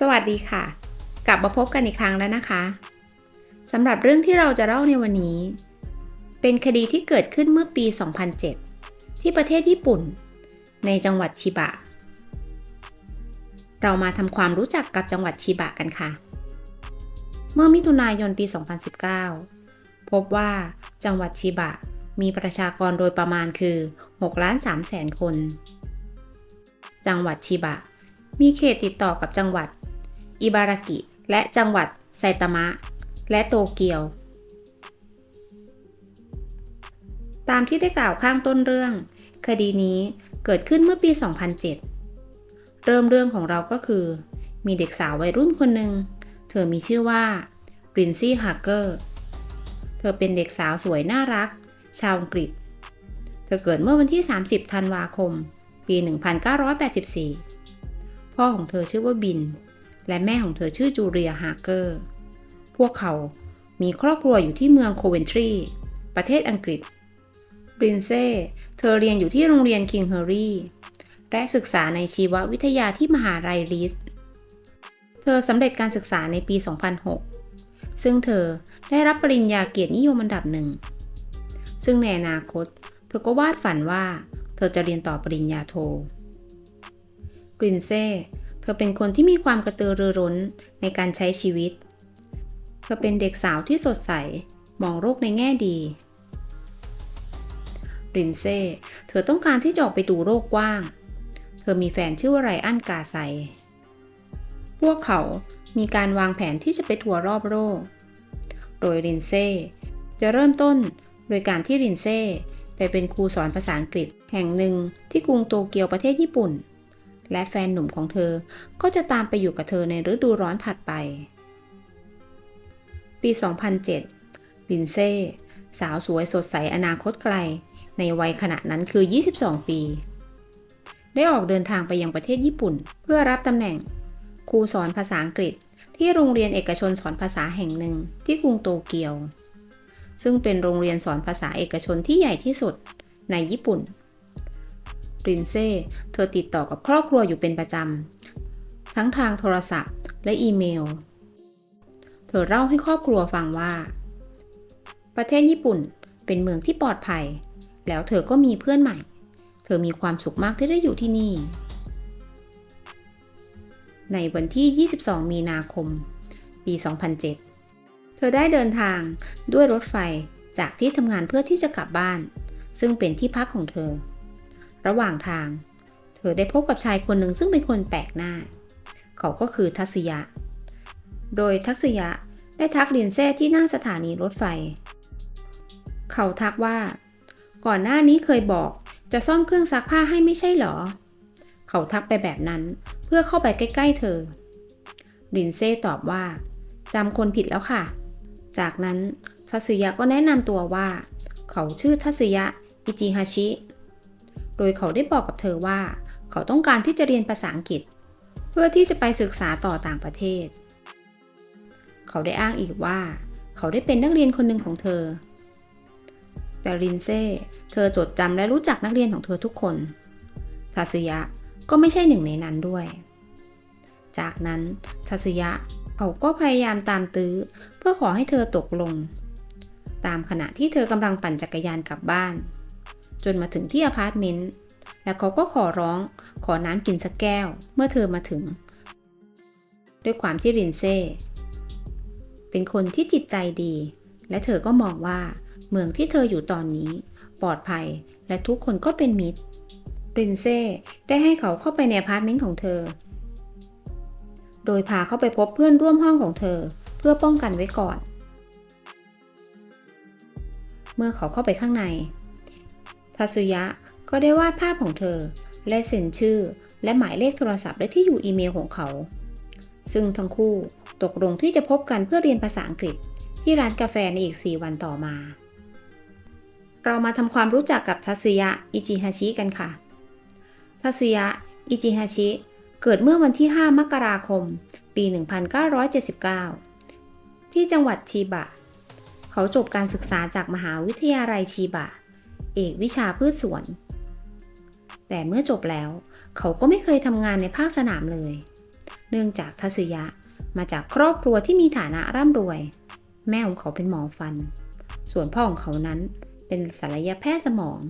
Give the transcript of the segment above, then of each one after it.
สวัสดีค่ะ กลับมาพบกันอีกครั้งแล้วนะคะสำหรับเรื่องที่เราจะเล่าในวันนี้ เป็นคดีที่เกิดขึ้นเมื่อปี 2007 ที่ประเทศญี่ปุ่น ในจังหวัดชิบะ เรามาทำความรู้จักกับจังหวัดชิบะกันค่ะ เมื่อมิถุนายนปี 2019 พบว่าจังหวัดชิบะมีประชากรโดยประมาณคือ6ล้าน3แสนคน จังหวัดชิบะ มีเขตติดต่อกับจังหวัด อิบารากิ และจังหวัดไซตามะ และโตเกียว ตามที่ได้กล่าวข้างต้นเรื่อง คดีนี้เกิดขึ้นเมื่อปี 2007 เริ่มเรื่องของเราก็คือ มีเด็กสาววัยรุ่นคนหนึ่ง เธอมีชื่อว่ารินซี่ฮาร์เกอร์ เธอเป็นเด็กสาวสวยน่ารัก ชาวอังกฤษ เธอเกิดเมื่อวันที่ 30 ธันวาคม ปี 1984 พ่อของเธอชื่อว่าบิน และแม่ของเธอชื่อจูเลียฮาร์เกอร์ พวกเขามีครอบครัวอยู่ที่เมืองโคเวนทรี ประเทศอังกฤษบรินเซ่เธอเรียนอยู่ที่โรงเรียนคิงเฮอรี่ และศึกษาในชีววิทยาที่มหาลัยลีสเธอสำเร็จการศึกษาในปี 2006 ซึ่งเธอได้รับปริญญาเกียรตินิยมอันดับหนึ่ง ซึ่งในอนาคต เธอก็วาดฝันว่า เธอจะเรียนต่อปริญญาโทบรินเซ่ เธอเป็นคนที่มีความกระตือรือร้นในการใช้ชีวิต เธอเป็นเด็กสาวที่สดใส มองโลกในแง่ดีรินเซ่เธอต้องการที่จะออกไปดูโลกกว้าง เธอมีแฟนชื่อว่าไรอันกาไซ พวกเขามีการวางแผนที่จะไปทัวร์รอบโลก โดยรินเซ่จะเริ่มต้นโดยการที่รินเซ่ไปเป็นครูสอนภาษาอังกฤษแห่งหนึ่งที่กรุงโตเกียวประเทศญี่ปุ่น และแฟนหนุ่มของเธอก็จะตามไปอยู่กับเธอในฤดูร้อนถัดไป ปี 2007 ลินเซ่ สาวสวยสดใสอนาคตไกล ในวัยขณะนั้นคือ 22 ปี ได้ออกเดินทางไปยังประเทศญี่ปุ่น เพื่อรับตำแหน่ง ครูสอนภาษาอังกฤษ ที่โรงเรียนเอกชนสอนภาษาแห่งหนึ่งที่กรุงโตเกียว ซึ่งเป็นโรงเรียนสอนภาษาเอกชนที่ใหญ่ที่สุดในญี่ปุ่น ปรินเซ่ เธอติดต่อกับครอบครัวอยู่เป็นประจำ ทั้งทางโทรศัพท์และอีเมล เธอเล่าให้ครอบครัวฟังว่า ประเทศญี่ปุ่นเป็นเมืองที่ปลอดภัย แล้วเธอก็มีเพื่อนใหม่ เธอมีความสุขมากที่ได้อยู่ที่นี่ ในวันที่ 22 มีนาคม ปี 2007 เธอได้เดินทางด้วยรถไฟจากที่ทำงานเพื่อที่จะกลับบ้าน ซึ่งเป็นที่พักของเธอ ระหว่างทาง เธอได้พบกับชายคนหนึ่งซึ่งเป็นคนแปลกหน้า เขาก็คือทัศยะ โดยทัศยะได้ทักเรียนแซ่ที่หน้าสถานีรถไฟ เขาทักว่า ก่อนหน้านี้เคยบอกจะซ่อมเครื่องซักผ้าให้ไม่ใช่หรอ เขาทักไปแบบนั้นเพื่อเข้าไปใกล้ ๆ เธอ ลินเซ่ตอบว่าจำคนผิดแล้วค่ะ จากนั้นทัศยะก็แนะนำตัวว่า เขาชื่อทัศยะ อิจิฮาชิ โดยเขาได้บอกกับเธอว่า เขาต้องการที่จะเรียนภาษาอังกฤษ เพื่อที่จะไปศึกษาต่อต่างประเทศ เขาได้อ้างอีกว่า เขาได้เป็นนักเรียนคนหนึ่งของเธอ แต่รินเซ่เธอจดจำและรู้จักนักเรียนของเธอทุกคนทัศยะก็ไม่ใช่หนึ่งในนั้นด้วย จากนั้นทัศยะเขาก็พยายามตามตื้อเพื่อขอให้เธอตกลง ตามขณะที่เธอกำลังปั่นจักรยานกลับบ้าน จนมาถึงที่อพาร์ตเมนต์แล้วเขาก็ขอร้องขอน้ำกินสักแก้วเมื่อเธอมาถึง ด้วยความที่รินเซ่เป็นคนที่จิตใจดี และเธอก็มองว่าเมืองที่เธออยู่ตอนนี้ ปลอดภัยและทุกคนก็เป็นมิตรรินเซ่ได้ให้เขาเข้าไปในอพาร์ตเมนต์ของเธอ โดยพาเข้าไปพบเพื่อนร่วมห้องของเธอ เพื่อป้องกันไว้ก่อน เมื่อเขาเข้าไปข้างใน ทัศยะก็ได้วาดภาพของเธอ และเซ็นชื่อ และหมายเลขโทรศัพท์และที่อยู่อีเมลของเขา ซึ่งทั้งคู่ตกลงที่จะพบกันเพื่อเรียนภาษาอังกฤษ ที่ร้านกาแฟในอีก 4 วันต่อมา เรามาทำความรู้จักกับทัศยะอิจิฮาชิกันค่ะ ทัศยะอิจิฮาชิเกิดเมื่อวันที่ 5 มกราคม ปี 1979 ที่จังหวัดชีบะ เขาจบการศึกษาจากมหาวิทยาลัยชีบะ เอกวิชาพืชสวน แต่เมื่อจบแล้ว เขาก็ไม่เคยทำงานในภาคสนามเลย เนื่องจากทัศยะมาจากครอบครัวที่มีฐานะร่ำรวย แม่ของเขาเป็นหมอฟัน ส่วนพ่อของเขานั้นเป็นศัลยแพทย์สมอง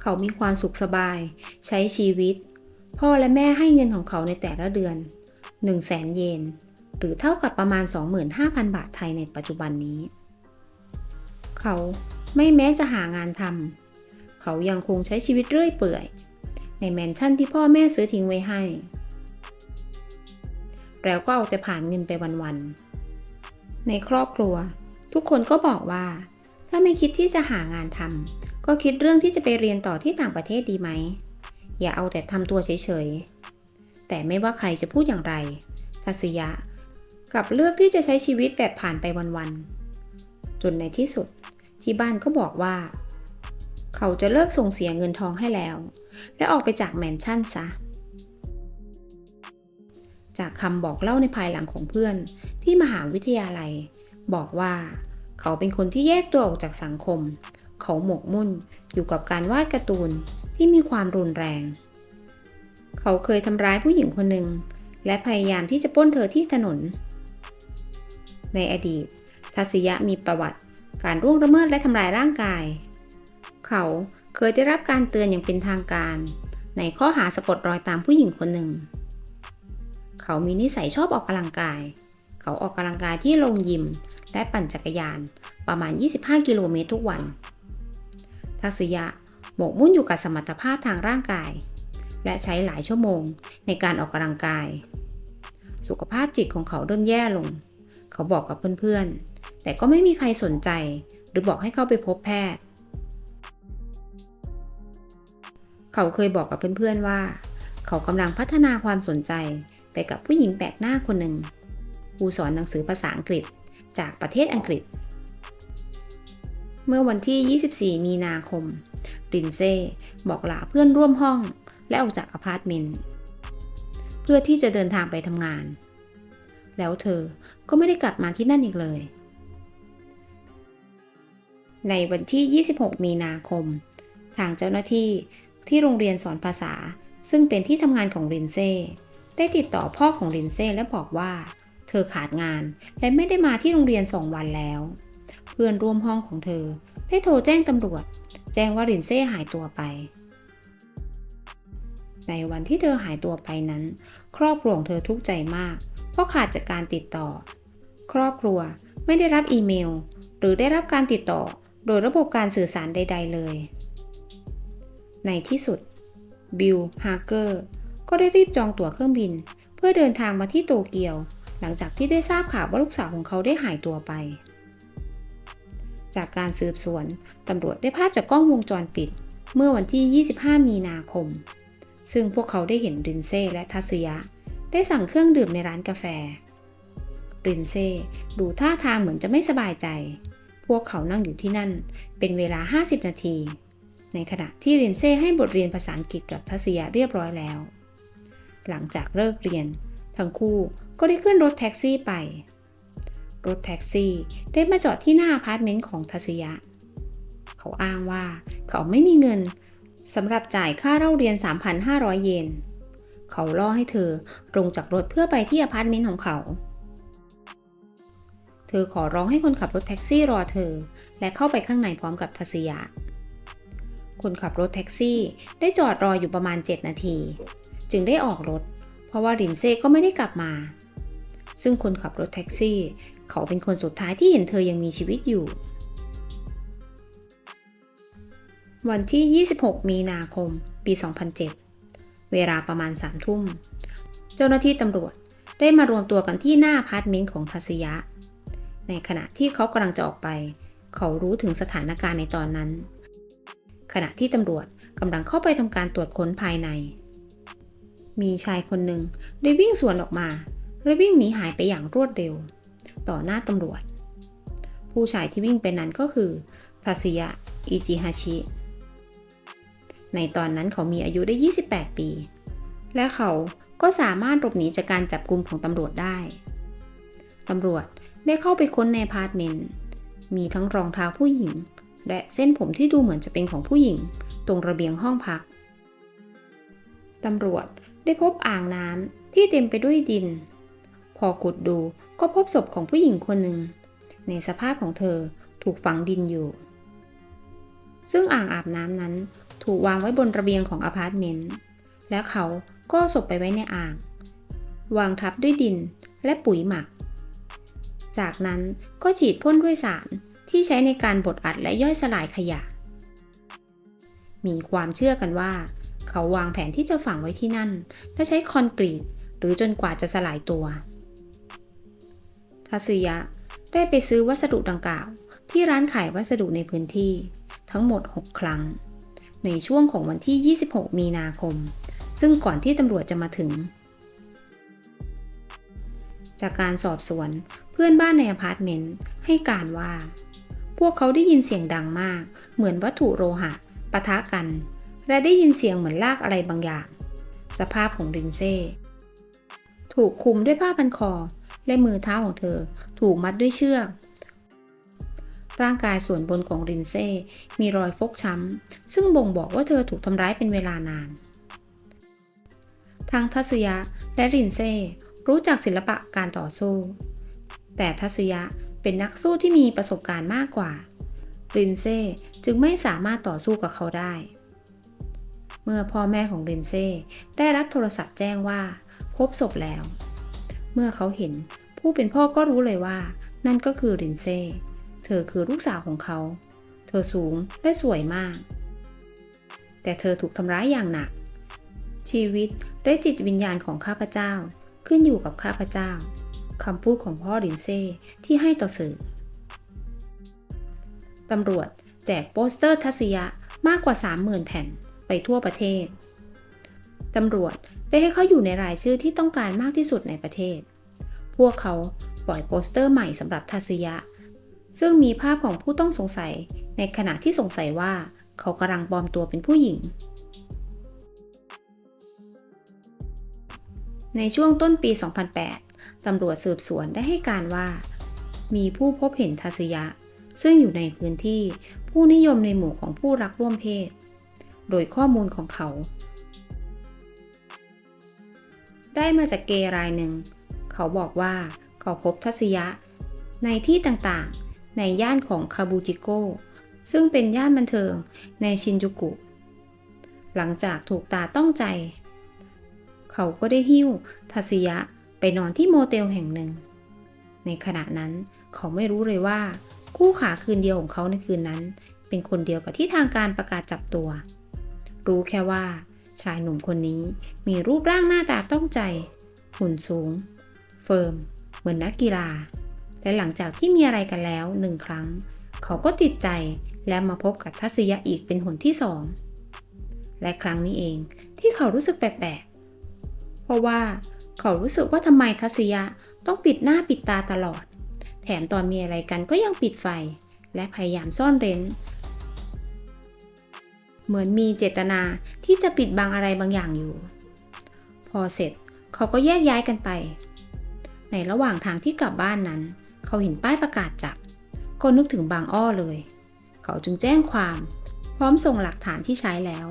เขามีความสุขสบาย ใช้ชีวิต พ่อและแม่ให้เงินของเขาในแต่ละเดือน 1 0 0 0 0แสนเยน หรือเท่ากับประมาณ 25,000 บาทไทยในปัจจุบันนี้ เขา ไม่แม้จะหางานทำเขายังคงใช้ชีวิตเรื่อยเปื่อย ในแมนชั่นที่พ่อแม่ซื้อทิ้งไว้ให้ แล้วก็เอาแต่ผ่านเงินไปวันๆในครอบครัว ทุกคนก็บอกว่า ถ้าไม่คิดที่จะหางานทำก็คิดเรื่องที่จะไปเรียนต่อที่ต่างประเทศดีไหม อย่าเอาแต่ทำตัวเฉยๆ แต่ไม่ว่าใครจะพูดอย่างไรทัศยะกับเลือกที่จะใช้ชีวิตแบบผ่านไปวันๆ จนในที่สุด ที่บ้านก็บอกว่า เขาจะเลิกส่งเสียเงินทองให้แล้ว และออกไปจากแมนชั่นซะ จากคำบอกเล่าในภายหลังของเพื่อนที่มหาวิทยาลัย บอกว่า เขาเป็นคนที่แยกตัวออกจากสังคม เขาหมกมุ่นอยู่กับการวาดการ์ตูนที่มีความรุนแรง เขาเคยทำร้ายผู้หญิงคนหนึ่งและพยายามที่จะป้นเธอที่ถนน ในอดีตทัศยะมีประวัติ การร่วงละเมิดและทำลายร่างกาย เขาเคยได้รับการเตือนอย่างเป็นทางการ ในข้อหาสะกดรอยตามผู้หญิงคนหนึ่ง เขามีนิสัยชอบออกกำลังกาย เขาออกกำลังกายที่โรงยิม และปั่นจักรยานประมาณ 25 กิโลเมตรทุกวัน ทัศยะหมกมุ่นอยู่กับสมรรถภาพทางร่างกาย และใช้หลายชั่วโมงในการออกกำลังกาย สุขภาพจิตของเขาเริ่มแย่ลง เขาบอกกับเพื่อนๆ แต่ก็ไม่มีใครสนใจ หรือบอกให้เข้าไปพบแพทย์ เขาเคยบอกกับเพื่อนๆว่า เขากำลังพัฒนาความสนใจไปกับผู้หญิงแปลกหน้าคนหนึ่งครูสอนหนังสือภาษาอังกฤษจากประเทศอังกฤษ เมื่อวันที่ 24 มีนาคมรินเซ่บอกลาเพื่อนร่วมห้องและออกจากอพาร์ตเมนต์เพื่อที่จะเดินทางไปทำงาน แล้วเธอก็ไม่ได้กลับมาที่นั่นอีกเลย ในวันที่ 26 มีนาคม ทางเจ้าหน้าที่ที่โรงเรียนสอนภาษา ซึ่งเป็นที่ทำงานของรินเซ่ได้ติดต่อพ่อของรินเซ่และบอกว่า เธอขาดงานและไม่ได้มาที่โรงเรียนสองวันแล้ว เพื่อนร่วมห้องของเธอ ได้โทรแจ้งตำรวจ แจ้งว่ารินเซ่หายตัวไป ในวันที่เธอหายตัวไปนั้น ครอบครัวของเธอทุกข์ใจมาก เพราะขาดจากการติดต่อ ครอบครัวไม่ได้รับอีเมล หรือได้รับการติดต่อ โดยระบบการสื่อสารใด ๆ เลย ในที่สุด บิล ฮาร์เกอร์ ก็ได้รีบจองตั๋วเครื่องบิน เพื่อเดินทางมาที่โตเกียว หลังจากที่ได้ทราบข่าวว่าลูกสาวของเขาได้หายตัวไป จากการสืบสวน ตำรวจได้ภาพจากกล้องวงจรปิด เมื่อวันที่ 25 มีนาคม ซึ่งพวกเขาได้เห็นรินเซ่และทัศยะ ได้สั่งเครื่องดื่มในร้านกาแฟรินเซ่ดูท่าทางเหมือนจะไม่สบายใจ พวกเขานั่งอยู่ที่นั่น เป็นเวลา 50 นาที ในขณะที่เรินเซ่ให้บทเรียนภาษาอังกฤษกับทัศยะเรียบร้อยแล้ว หลังจากเลิกเรียน ทั้งคู่ก็ได้ขึ้นรถแท็กซี่ไป รถแท็กซี่ได้มาจอดที่หน้าอพาร์ตเมนต์ของทัศยะ เขาอ้างว่าเขาไม่มีเงินสำหรับจ่ายค่าเล่าเรียน 3,500 เยน เขาล่อให้เธอลงจากรถเพื่อไปที่อพาร์ตเมนต์ของเขา เธอขอร้องให้คนขับรถแท็กซี่รอเธอ และเข้าไปข้างในพร้อมกับทัศยะ คนขับรถแท็กซี่ได้จอดรออยู่ประมาณ 7 นาที จึงได้ออกรถ เพราะว่ารินเซ่ก็ไม่ได้กลับมา ซึ่งคนขับรถแท็กซี่ เขาเป็นคนสุดท้ายที่เห็นเธอยังมีชีวิตอยู่ วันที่ 26 มีนาคม ปี 2007 เวลาประมาณ3ทุ่ม เจ้าหน้าที่ตำรวจได้มารวมตัวกันที่หน้าพาร์ตเมนต์ของทัศยะ ในขณะที่เขากำลังจะออกไป เขารู้ถึงสถานการณ์ในตอนนั้น ขณะที่ตำรวจกำลังเข้าไปทำการตรวจค้นภายใน มีชายคนหนึ่งได้วิ่งสวนออกมา และวิ่งหนีหายไปอย่างรวดเร็ว ต่อหน้าตำรวจ ผู้ชายที่วิ่งไปนั้นก็คือทัศยะอิจิฮาชิ ในตอนนั้นเขามีอายุได้ 28 ปี และเขาก็สามารถหลบหนีจากการจับกลุ่มของตำรวจได้ตำรวจ ได้เข้าไปค้นในอพาร์ตเมนต์ มีทั้งรองเท้าผู้หญิง และเส้นผมที่ดูเหมือนจะเป็นของผู้หญิง ตรงระเบียงห้องพัก ตำรวจได้พบอ่างน้ำที่เต็มไปด้วยดิน พอขุดดูก็พบศพของผู้หญิงคนหนึ่ง ในสภาพของเธอถูกฝังดินอยู่ ซึ่งอ่างอาบน้ำนั้นถูกวางไว้บนระเบียงของอพาร์ตเมนต์ และเขาก็ศพไปไว้ในอ่าง วางทับด้วยดินและปุ๋ยหมัก จากนั้นก็ฉีดพ่นด้วยสารที่ใช้ในการบดอัดและย่อยสลายขยะ มีความเชื่อกันว่า เขาวางแผนที่จะฝังไว้ที่นั่น และใช้คอนกรีต หรือจนกว่าจะสลายตัวทัศยะได้ไปซื้อวัสดุดังกล่าว ที่ร้านขายวัสดุในพื้นที่ ทั้งหมด 6 ครั้ง ในช่วงของวันที่ 26 มีนาคม ซึ่งก่อนที่ตำรวจจะมาถึง จากการสอบสวน พื่อนบ้านในอพาร์ตเมนต์ให้การว่า พวกเขาได้ยินเสียงดังมาก เหมือนวัตถุโลหะปะทะกัน และได้ยินเสียงเหมือนลากอะไรบางอย่าง สภาพของลินเซ่ถูกคลุมด้วยผ้าพันคอ และมือเท้าของเธอถูกมัดด้วยเชือก ร่างกายส่วนบนของลินเซ่มีรอยฟกช้ำ ซึ่งบ่งบอกว่าเธอถูกทำร้ายเป็นเวลานาน ทั้งทัศยะและลินเซ่รู้จักศิลปะการต่อสู้ แต่ทัศยะเป็นนักสู้ที่มีประสบการณ์มากกว่าลินเซ่จึงไม่สามารถต่อสู้กับเขาได้ เมื่อพ่อแม่ของลินเซ่ได้รับโทรศัพท์แจ้งว่า พบศพแล้ว เมื่อเขาเห็นผู้เป็นพ่อก็รู้เลยว่า นั่นก็คือลินเซ่ เธอคือลูกสาวของเขา เธอสูงและสวยมาก แต่เธอถูกทำร้ายอย่างหนัก ชีวิตและจิตวิญญาณของข้าพเจ้าขึ้นอยู่กับข้าพเจ้า คำพูดของพ่อลินเซ่ที่ให้ต่อสื่อ ตำรวจแจกโปสเตอร์ทัศยะมากกว่า 30,000 แผ่นไปทั่วประเทศ ตำรวจได้ให้เขาอยู่ในรายชื่อที่ต้องการมากที่สุดในประเทศ พวกเขาปล่อยโปสเตอร์ใหม่สำหรับทัศยะ ซึ่งมีภาพของผู้ต้องสงสัยในขณะที่สงสัยว่าเขากำลังปลอมตัวเป็นผู้หญิง ในช่วงต้นปี 2008 ตำรวจสืบสวนได้ให้การว่า มีผู้พบเห็นทัศยะ ซึ่งอยู่ในพื้นที่ผู้นิยมในหมู่ของผู้รักร่วมเพศ โดยข้อมูลของเขา ได้มาจากเกย์รายหนึ่ง เขาบอกว่าเขาพบทัศยะ ในที่ต่างๆ ในย่านของคาบูจิโกซึ่งเป็นย่านบันเทิงในชินจูกุ หลังจากถูกตาต้องใจ เขาก็ได้หิ้วทัศยะ ไปนอนที่โมเตลแห่งหนึ่ง ในขณะนั้นเขาไม่รู้เลยว่า คู่ขาคืนเดียวของเขาในคืนนั้น เป็นคนเดียวกับที่ทางการประกาศจับตัว รู้แค่ว่า ชายหนุ่มคนนี้มีรูปร่างหน้าตาต้องใจ หุ่นสูง เฟิร์ม เหมือนนักกีฬา และหลังจากที่มีอะไรกันแล้วหนึ่งครั้ง เขาก็ติดใจและมาพบกับทัศยะอีกเป็นหนที่สอง และครั้งนี้เองที่เขารู้สึกแปลกๆ เพราะว่า เขารู้สึกว่าทำไมทัศยะต้องปิดหน้าปิดตาตลอด แถมตอนมีอะไรกันก็ยังปิดไฟ และพยายามซ่อนเร้น เหมือนมีเจตนาที่จะปิดบังอะไรบางอย่างอยู่ พอเสร็จเขาก็แยกย้ายกันไป ในระหว่างทางที่กลับบ้านนั้น เขาเห็นป้ายประกาศจับ ก็นึกถึงบางอ้อเลย เขาจึงแจ้งความ พร้อมส่งหลักฐานที่ใช้แล้ว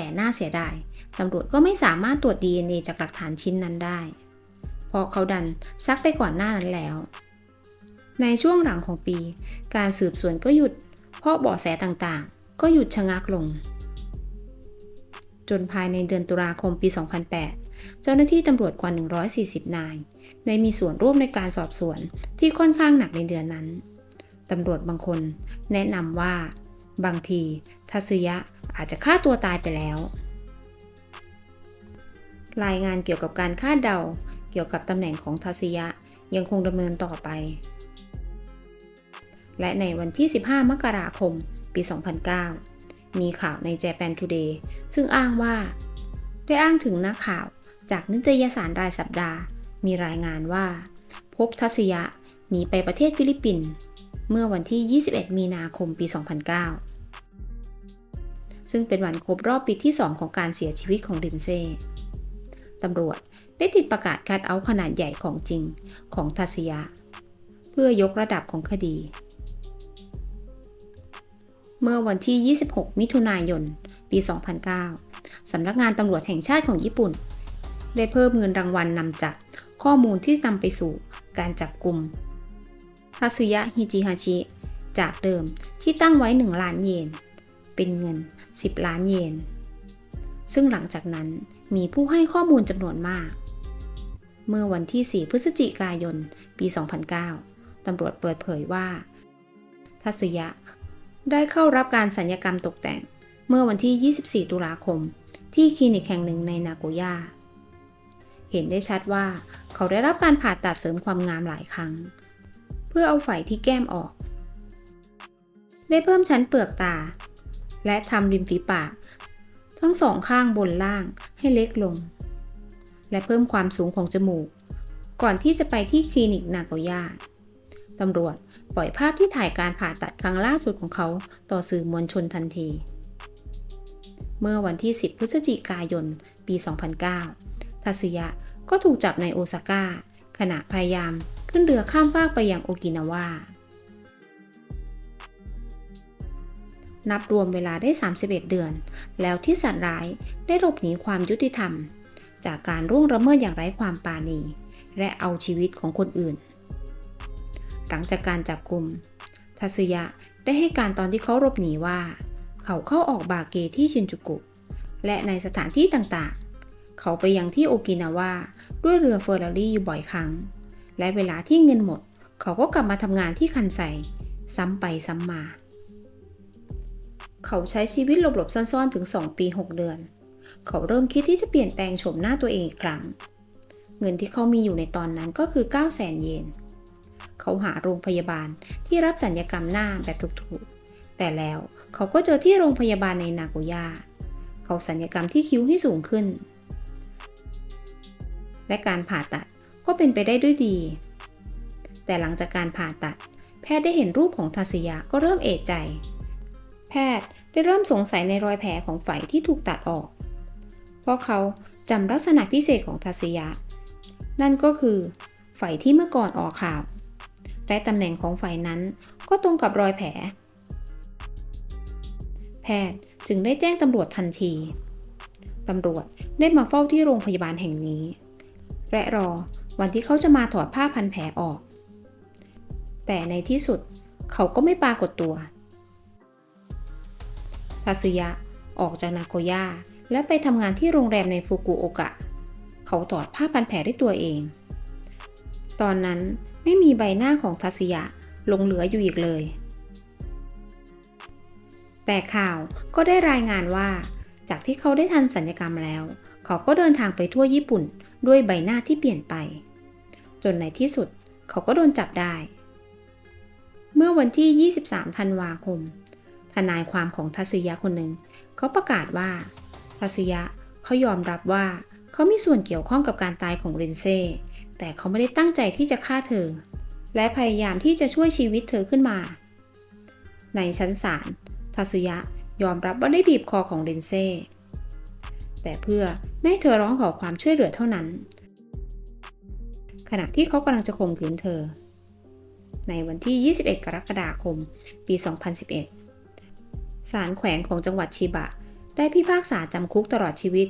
แต่น่าเสียดายตำรวจก็ไม่สามารถตรวจ DNA จากหลักฐานชิ้นนั้นได้ เพราะเขาดันซักไปก่อนหน้านั้นแล้ว ในช่วงหลังของปี การสืบสวนก็หยุด เพราะเบาะแสต่างๆ ก็หยุดชะงักลง จนภายในเดือนตุลาคมปี 2008 เจ้าหน้าที่ตำรวจกว่า 140 นาย ได้มีส่วนร่วมในการสอบสวนที่ค่อนข้างหนักในเดือนนั้นตำรวจบางคน แนะนำว่า บางที ทัศยะ อาจจะฆ่าตัวตายไปแล้ว รายงานเกี่ยวกับการคาดเดา เกี่ยวกับตำแหน่งของทัศยะยังคงดำเนินต่อไป และในวันที่ 15 มกราคม ปี 2009 มีข่าวใน Japan Today ซึ่งอ้างว่า ได้อ้างถึงนักข่าวจากนิตยสารรายสัปดาห์ มีรายงานว่า พบทัศยะหนีไปประเทศฟิลิปปินส์เมื่อวันที่ 21 มีนาคม ปี 2009 ซึ่งเป็นวันครบรอบปีที่ 2 ของการเสียชีวิตของลินเซ่ตำรวจได้ติดประกาศคัดเอาขนาดใหญ่ของจริงของทัศยะ เพื่อยกระดับของคดี เมื่อวันที่ 26 มิถุนายน ปี 2009 สำนักงานตำรวจแห่งชาติของญี่ปุ่น ได้เพิ่มเงินรางวัลนำจับข้อมูลที่นำไปสู่การจับกลุ่มทาสึยะฮิจิฮาชิ จากเดิมที่ตั้งไว้ 1 ล้านเยน เป็นเงิน 10 ล้านเยน ซึ่งหลังจากนั้นมีผู้ให้ข้อมูลจำนวนมาก เมื่อวันที่ 4 พฤศจิกายน ปี 2009 ตำรวจเปิดเผยว่า ทัศยะ ได้เข้ารับการสัญญกรรมตกแต่ง เมื่อวันที่ 24 ตุลาคม ที่คลินิกแห่งหนึ่งในนาโกย่า เห็นได้ชัดว่าเขาได้รับการผ่าตัดเสริมความงามหลายครั้ง เพื่อเอาไฝที่แก้มออกได้เพิ่มชั้นเปลือกตา และทำริมฝีปาก ทั้งสองข้างบนล่างให้เล็กลง และเพิ่มความสูงของจมูก ก่อนที่จะไปที่คลินิกนากย่าตำรวจปล่อยภาพที่ถ่ายการผ่าตัดครั้งล่าสุดของเขาต่อสื่อมวลชนทันที เมื่อวันที่ 10 พฤศจิกายน ปี 2009 ทัศยะก็ถูกจับในโอซาก้าขณะพยายามขึ้นเรือข้ามฟากไปยังโอกินาวา นับรวมเวลาได้ 31 เดือน แล้วที่สัตว์ร้ายได้หลบหนีความยุติธรรม จากการร่วงละเมิดอย่างไร้ความปราณี และเอาชีวิตของคนอื่น หลังจากการจับกลุ่มทัศยะได้ให้การตอนที่เขาหลบหนีว่า เขาเข้าออกบาเกที่ชินจูกุ และในสถานที่ต่างๆ เขาไปยังที่โอกินาวาด้วยเรือเฟอร์รารี่อยู่บ่อยครั้ง และเวลาที่เงินหมด เขาก็กลับมาทำงานที่คันไซซ้ำไปซ้ำมา เขาใช้ชีวิตหลบๆซ่อนๆถึง 2 ปี 6 เดือน เขาเริ่มคิดที่จะเปลี่ยนแปลงโฉมหน้าตัวเองอีกครั้ง เงินที่เขามีอยู่ในตอนนั้นก็คือ9 0 0 0 0 0เยน เขาหาโรงพยาบาลที่รับสัญญกรรมหน้าแบบถูกๆ แต่แล้วเขาก็เจอที่โรงพยาบาลในนาโกย่า เขาสัญญกรรมที่คิ้วให้สูงขึ้น และการผ่าตัดก็เป็นไปได้ด้วยดี แต่หลังจากการผ่าตัด แพทย์ได้เห็นรูปของทัศยะก็เริ่มเอะใจ แพทย์ ได้เริ่มสงสัยในรอยแผลของไฝที่ถูกตัดออก เพราะเขาจำลักษณะพิเศษของทัศยะ นั่นก็คือไฝที่เมื่อก่อนออกข่าว และตำแหน่งของไฝนั้นก็ตรงกับรอยแผล แพทย์จึงได้แจ้งตำรวจทันที ตำรวจได้มาเฝ้าที่โรงพยาบาลแห่งนี้ และรอวันที่เขาจะมาถอดผ้าพันแผลออก แต่ในที่สุดเขาก็ไม่ปรากฏตัว ทัศยะ ออกจากนาโกย่าและไปทำงานที่โรงแรมในฟุกุโอกะ เขาถอดผ้าพันแผลด้วยตัวเอง ตอนนั้นไม่มีใบหน้าของทัศยะหลงเหลืออยู่อีกเลย แต่ข่าวก็ได้รายงานว่า จากที่เขาได้ทันสัญญกรรมแล้ว เขาก็เดินทางไปทั่วญี่ปุ่นด้วยใบหน้าที่เปลี่ยนไป จนในที่สุดเขาก็โดนจับได้ เมื่อวันที่ 23 ธันวาคม นายความของทัศยะคนหนึ่งเขาประกาศว่าทัศยะเขายอมรับว่าเขามีส่วนเกี่ยวข้องกับการตายของเรนเซ่แต่เขาไม่ได้ตั้งใจที่จะฆ่าเธอ และพยายามที่จะช่วยชีวิตเธอขึ้นมา ในชั้นศาลทัศยะยอมรับว่าได้บีบคอของเรนเซ่แต่เพื่อไม่ให้เธอร้องขอความช่วยเหลือเท่านั้น ขณะที่เขากำลังจะข่มขืนเธอ ในวันที่ 21 กรกฎาคม ปี 2011 ศาลแขวงของจังหวัดชิบะ ได้พิพากษาจำคุกตลอดชีวิต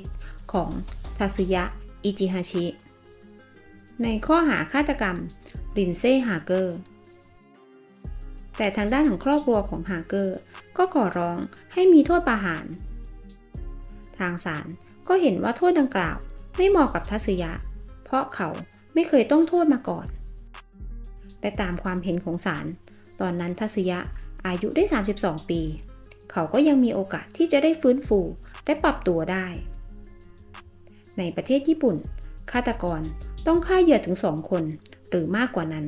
ของทัสึยะ อิจิฮาชิ ในข้อหาฆาตกรรม รินเซ่ฮาเกอร์ แต่ทางด้านของครอบครัวของฮาเกอร์ ก็ขอร้องให้มีโทษประหาร ทางศาลก็เห็นว่าโทษดังกล่าวไม่เหมาะกับทัศยะ เพราะเขาไม่เคยต้องโทษมาก่อน และตามความเห็นของศาล ตอนนั้นทัศยะอายุได้ 32 ปี เขาก็ยังมีโอกาสที่จะได้ฟื้นฟูและปรับตัวได้ ในประเทศญี่ปุ่น ฆาตกรต้องฆ่าเหยื่อถึงสองคนหรือมากกว่านั้น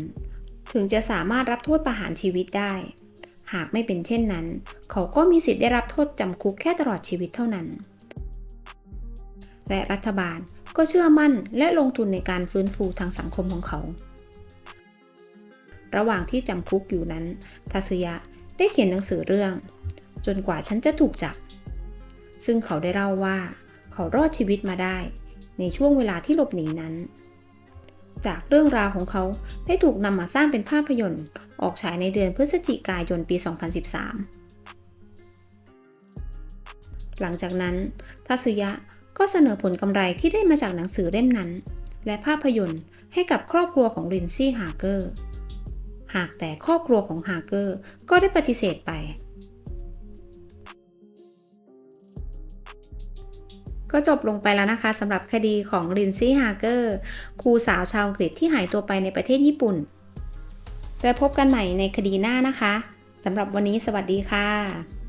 ถึงจะสามารถรับโทษประหารชีวิตได้ หากไม่เป็นเช่นนั้น เขาก็มีสิทธิ์ได้รับโทษจำคุกแค่ตลอดชีวิตเท่านั้น และรัฐบาลก็เชื่อมั่นและลงทุนในการฟื้นฟูทางสังคมของเขา ระหว่างที่จำคุกอยู่นั้นทัศยะได้เขียนหนังสือเรื่อง จนกว่าฉันจะถูกจับ ซึ่งเขาได้เล่าว่า เขารอดชีวิตมาได้ ในช่วงเวลาที่หลบหนีนั้น จากเรื่องราวของเขาได้ถูกนำมาสร้างเป็นภาพยนตร์ออกฉายในเดือนพฤศจิกายนปี 2013 หลังจากนั้นทัศยะก็เสนอผลกำไรที่ได้มาจากหนังสือเล่มนั้น และภาพยนตร์ให้กับครอบครัวของลินซี่ฮาร์เกอร์ หากแต่ครอบครัวของฮาร์เกอร์ก็ได้ปฏิเสธไป ก็จบลงไปแล้วนะคะสำหรับคดีของลินซี่ฮาร์เกอร์ครูสาวชาวอังกฤษที่หายตัวไปในประเทศญี่ปุ่น และพบกันใหม่ในคดีหน้านะคะสำหรับวันนี้สวัสดีค่ะ